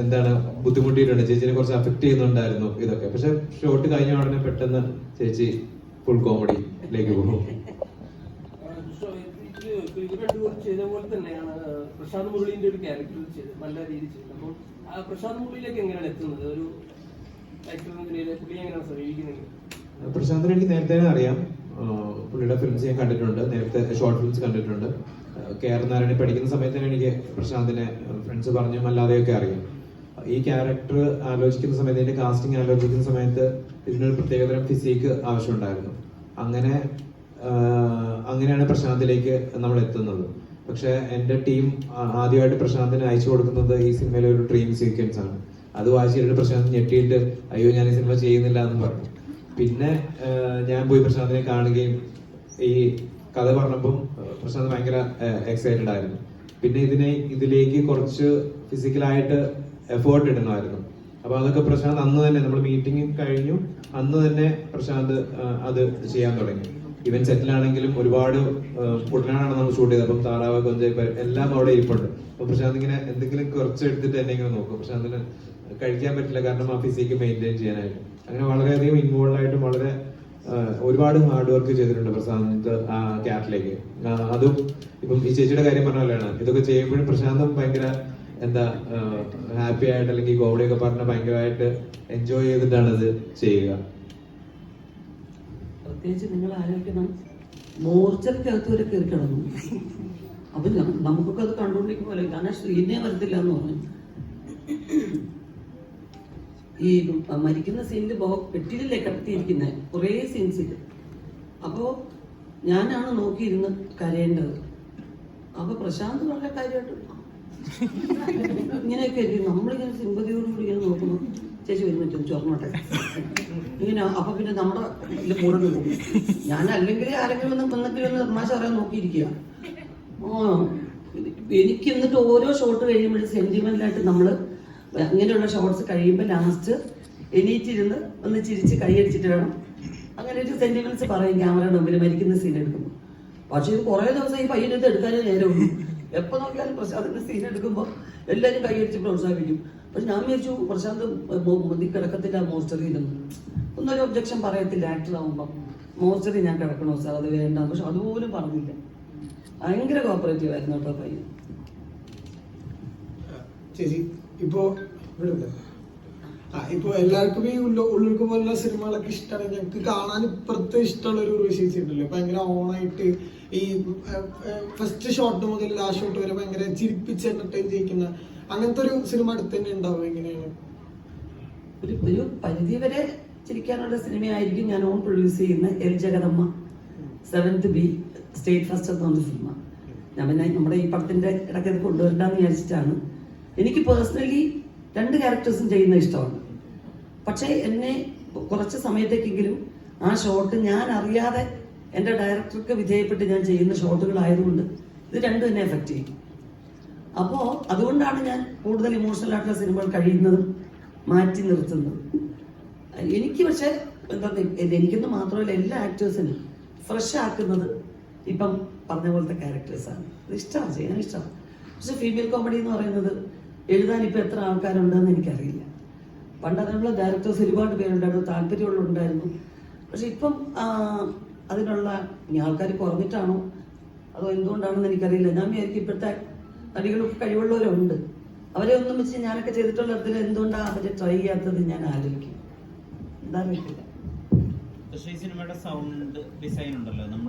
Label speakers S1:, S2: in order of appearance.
S1: എന്താണ് ബുദ്ധിമുട്ടിയിട്ടുണ്ട്? ചേച്ചിനെ കുറച്ച് അഫക്ട് ചെയ്യുന്നുണ്ടായിരുന്നു ഇതൊക്കെ. പക്ഷെ ഷോട്ട് കഴിഞ്ഞ ഉടനെ പെട്ടെന്ന് ചേച്ചി ഫുൾ കോമഡിയിലേക്ക് പോകും.
S2: ചെയ്ത പോലെ തന്നെയാണ് പ്രശാന്ത് മുരളീന്റെ ഒരു ക്യാരക്ടർ ചെയ്ത് നല്ല രീതിയിൽ ചെയ്തത് ആ പ്രശാന്ത് മുരളിയിലേക്ക് എങ്ങനെയാണ് എത്തുന്നത്? ഒരു
S1: പ്രശാന്തിനെ എനിക്ക് നേരത്തെ അറിയാം. പുള്ളിയുടെ ഫിലിംസ് ഞാൻ കണ്ടിട്ടുണ്ട്. നേരത്തെ ഷോർട്ട് ഫിലിംസ് കണ്ടിട്ടുണ്ട്. കെ ആർ നാരായണി പഠിക്കുന്ന സമയത്ത് തന്നെ എനിക്ക് പ്രശാന്തിനെ ഫ്രണ്ട്സ് പറഞ്ഞും അല്ലാതെയൊക്കെ അറിയാം. ഈ ക്യാരക്ടർ ആലോചിക്കുന്ന സമയത്ത് ഇതിന്റെ കാസ്റ്റിംഗ് ആലോചിക്കുന്ന സമയത്ത് ഇതിനൊരു പ്രത്യേകതരം ഫിസിക്ക് ആവശ്യമുണ്ടായിരുന്നു. അങ്ങനെ അങ്ങനെയാണ് പ്രശാന്തിലേക്ക് നമ്മൾ എത്തുന്നത്. പക്ഷെ എന്റെ ടീം ആദ്യമായിട്ട് പ്രശാന്തിന് അയച്ചു കൊടുക്കുന്നത് ഈ സിനിമയിലെ ഒരു ഡ്രീം സീക്വൻസ് ആണ്. അത് വായിച്ചിട്ട് പ്രശാന്ത് ഞെട്ടിയിട്ട് അയ്യോ ഞാൻ ഈ സിനിമ ചെയ്യുന്നില്ല എന്ന് പറഞ്ഞു. പിന്നെ ഞാൻ പോയി പ്രശാന്തിനെ കാണുകയും ഈ കഥ പറഞ്ഞപ്പം പ്രശ്നം ഭയങ്കര എക്സൈറ്റഡ് ആയിരുന്നു. പിന്നെ ഇതിനെ ഇതിലേക്ക് കുറച്ച് ഫിസിക്കലായിട്ട് എഫേർട്ട് ഇടണമായിരുന്നു അപ്പൊ അതൊക്കെ പ്രശാന്ത് അന്ന് തന്നെ നമ്മൾ മീറ്റിംഗ് കഴിഞ്ഞു. അന്ന് തന്നെ പ്രശാന്ത് അത് ചെയ്യാൻ തുടങ്ങി. ഇവൻ സെറ്റിലാണെങ്കിലും ഒരുപാട് കുട്ടനാടാണ് നമ്മൾ ഷൂട്ട് ചെയ്തത്. അപ്പം താറാവ് കൊഞ്ച എല്ലാം അവിടെ ഇരിപ്പുണ്ട്. അപ്പൊ പ്രശാന്ത് ഇങ്ങനെ എന്തെങ്കിലും കുറച്ച് എടുത്തിട്ട് എന്നെ ഇങ്ങനെ നോക്കും. പ്രശാന്തിന് കഴിക്കാൻ പറ്റില്ല. കാരണം ആ ഫിസിക്ക് മെയിന്റെയിൻ ചെയ്യാനായിട്ട്. അങ്ങനെ വളരെയധികം ഇൻവോൾവ് ആയിട്ടും വളരെ ഒരുപാട് ഹാർഡ് വർക്ക് ചെയ്തിട്ടുണ്ട് പ്രശാന്ത് ആ ക്യാറ്റിലേക്ക് അതും ഇപ്പം ഈ ചേച്ചിയുടെ കാര്യം പറഞ്ഞ പോലെയാണ്. ഇതൊക്കെ ചെയ്യുമ്പോഴും പ്രശാന്ത് ഭയങ്കര എന്താ ഹാപ്പി ആയിട്ട് അല്ലെങ്കിൽ ഒക്കെ പറഞ്ഞ ഭയങ്കരമായിട്ട് എൻജോയ് ചെയ്തിട്ടാണ് ഇത് ചെയ്യുക.
S3: പ്രത്യേകിച്ച് നിങ്ങൾ ആലോചിക്കണം. മോർച്ചക്കകത്ത് വരെ കയറി കിടന്നു. അപ്പൊ നമുക്കൊക്കെ അത് കണ്ടുകൊണ്ടിരിക്കുമ്പോൾ കാരണം ശ്രീനെ വരത്തില്ല എന്ന് പറഞ്ഞു. ഈ മരിക്കുന്ന സീനിൽ പെട്ടിയിലല്ലേ കുറേ സീൻസിൽ അപ്പോ ഞാനാണ് നോക്കിയിരുന്ന് കരയേണ്ടത്. അപ്പൊ പ്രശാന്ത് വളരെ കാര്യമായിട്ട് ഇങ്ങനെയൊക്കെ ആയിരിക്കും. നമ്മളിങ്ങനെ സിമ്പതിയോടുകൂടി ഇങ്ങനെ നോക്കുന്നു. ചേച്ചി ഒരു മിനിറ്റ് ചോർന്നോട്ടെ ഇങ്ങനെ അപ്പൊ പിന്നെ നമ്മുടെ ഇതിൽ മുടങ്ങി പോകും ഞാൻ അല്ലെങ്കിൽ ആരെങ്കിലും ഒന്ന് വന്നെങ്കിലും ഒന്ന് തമാശ പറയാൻ നോക്കിയിരിക്കുക. എനിക്ക് എന്നിട്ട് ഓരോ ഷോട്ട് കഴിയുമ്പോഴും സെന്റിമെന്റലായിട്ട് നമ്മൾ ഇങ്ങനെയുള്ള ഷോർട്സ് കഴിയുമ്പോൾ ലാസ്റ്റ് എണീറ്റിരുന്ന് ഒന്ന് ചിരിച്ച് കൈയടിച്ചിട്ട് വേണം. അങ്ങനെ ഒരു സെന്റിമെന്റ്സ് പറയും ക്യാമറയുടെ മുമ്പിൽ മരിക്കുന്ന സീൻ എടുക്കുമ്പോൾ പക്ഷേ ഇത് കുറേ ദിവസം ഈ പയ്യനത്ത് എടുക്കാനേ നേരമുള്ളൂ. എപ്പോ നോക്കിയാലും പ്രശാന്തിന്റെ സീൻ എടുക്കുമ്പോൾ എല്ലാവരും കൈയടിച്ച് പ്രോത്സാഹിപ്പിക്കും. പക്ഷെ ഞാൻ വിചാരിച്ചു പ്രശാന്ത് മുതി കിടക്കത്തില്ല മോസ്റ്ററിയിലൊന്നും ഒന്നൊരു ഒബ്ജക്ഷൻ പറയത്തില്ല ആവുമ്പോൾ മോസ്റ്ററി ഞാൻ കിടക്കണോ സാർ അത് വേണ്ട. പക്ഷെ അതുപോലും പറഞ്ഞില്ല. ഭയങ്കര കോപ്പറേറ്റീവ് ആയിരുന്നു കേട്ടോ പയ്യൻ.
S4: ചേച്ചി. ഇപ്പോ ഇവിടെ ആ ഇപ്പൊ എല്ലാവർക്കും ഈ ഉള്ള ഉള്ളിൽക്ക് പോലുള്ള സിനിമകളൊക്കെ ഇഷ്ടമാണ് ഞങ്ങൾക്ക് കാണാൻ ഇപ്പുറത്ത് ഇഷ്ടമുള്ള ഒരു റിസീസ് ഉണ്ടല്ലോ. ഭയങ്കര ഓണായിട്ട് ഈ ഫസ്റ്റ് ഷോട്ട് മുതൽ ലാസ്റ്റ് ഷോട്ട് വരെ ഭയങ്കര ചിരിപ്പിച്ച് എന്റർടൈൻ ചെയ്യിക്കുന്ന അങ്ങനത്തെ ഒരു സിനിമ അടുത്ത് തന്നെ ഉണ്ടാവും എങ്ങനെയാണ്?
S3: ഒരു ഒരു പരിധി വരെ ചിരിക്കാനുള്ള സിനിമയായിരിക്കും ഞാൻ ഓൺ പ്രൊഡ്യൂസ് ചെയ്യുന്ന L Jagadamma. Seventh B state first എന്ന് സിനിമ ഞാൻ പിന്നെ നമ്മുടെ ഈ പടത്തിന്റെ ഇടയ്ക്ക് കൊണ്ടുവരണ്ടെന്ന് വിചാരിച്ചിട്ടാണ്. എനിക്ക് പേഴ്സണലി രണ്ട് ക്യാരക്ടേഴ്സും ചെയ്യുന്ന ഇഷ്ടമാണ്. പക്ഷേ എന്നെ കുറച്ച് സമയത്തേക്കെങ്കിലും ആ ഷോട്ട് ഞാൻ അറിയാതെ എന്റെ ഡയറക്ടർക്ക് വിധേയപ്പെട്ട് ഞാൻ ചെയ്യുന്ന ഷോട്ടുകളായതുകൊണ്ട് ഇത് രണ്ടും എന്നെ എഫക്റ്റ് ചെയ്യും. അപ്പോൾ അതുകൊണ്ടാണ് ഞാൻ കൂടുതൽ ഇമോഷണൽ ആയിട്ടുള്ള സിനിമകൾ കഴിയുന്നതും മാറ്റി നിർത്തുന്നതും. എനിക്ക് പക്ഷേ എന്താ എനിക്കെന്ന് മാത്രമല്ല എല്ലാ ആക്ടേഴ്സിനും ഫ്രഷ് ആക്കുന്നത് ഇപ്പം പറഞ്ഞ പോലത്തെ ക്യാരക്ടേഴ്സാണ് ഇത് ഇഷ്ടമാണ് ചെയ്യാൻ ഇഷ്ടമാണ് പക്ഷെ ഫീമെയിൽ കോമഡി എന്ന് പറയുന്നത് എഴുതാൻ ഇപ്പോൾ എത്ര ആൾക്കാരുണ്ടെന്ന് എനിക്കറിയില്ല. പണ്ട് അതിനുള്ള ഡയറക്ടേഴ്സ് ഒരുപാട് പേരുണ്ടായിരുന്നു താല്പര്യമുള്ളുണ്ടായിരുന്നു പക്ഷെ ഇപ്പം അതിനുള്ള ഇനി ആൾക്കാർ കുറഞ്ഞിട്ടാണോ? അതോ എന്തുകൊണ്ടാണെന്ന് എനിക്കറിയില്ല. ഞാൻ വിചാരിക്കും ഇപ്പോഴത്തെ നടികളൊക്കെ കഴിവുള്ളവരുണ്ട്. അവരെ ഒന്നും വെച്ച് ഞാനൊക്കെ ചെയ്തിട്ടുള്ളതിൽ എന്തുകൊണ്ടാണ് അവരെ ട്രൈ ചെയ്യാത്തത് ഞാൻ ആലോചിക്കും. എന്താ പറ്റില്ല
S5: പക്ഷേ ഈ സിനിമയുടെ സൗണ്ട് ഡിസൈൻ ഉണ്ടല്ലോ. നമ്മൾ